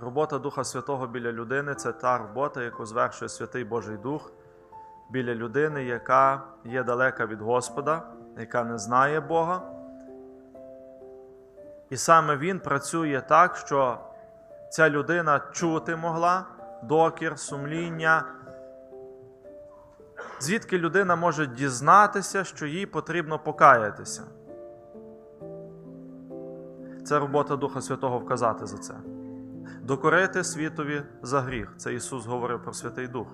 Робота Духа Святого біля людини це та робота, яку звершує Святий Божий Дух біля людини, яка є далека від Господа, яка не знає Бога. І саме Він працює так, що ця людина чути могла докір, сумління. Звідки людина може дізнатися, що їй потрібно покаятися? Це робота Духа Святого вказати за це. Докорити світові за гріх. Це Ісус говорив про Святий Дух.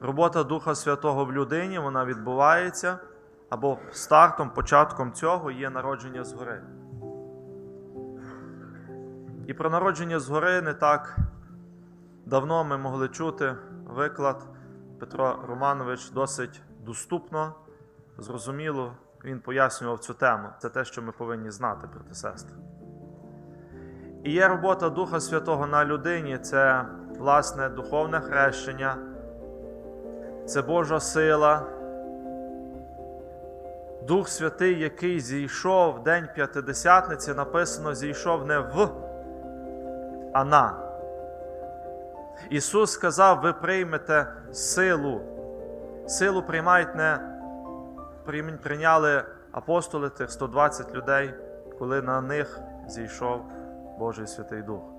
Робота Духа Святого в людині вона відбувається, або стартом, початком цього є народження згори. І про народження згори не так давно ми могли чути виклад Петро Романович досить доступно, зрозуміло, він пояснював цю тему. Це те, що ми повинні знати, брати сестри. І є робота Духа Святого на людині це власне духовне хрещення, це Божа сила. Дух Святий, який зійшов в день П'ятидесятниці, написано, зійшов не в, а на. Ісус сказав: ви приймете силу. Силу приймають не прийняли апостоли тих 120 людей, коли на них зійшов Божий Святий Дух.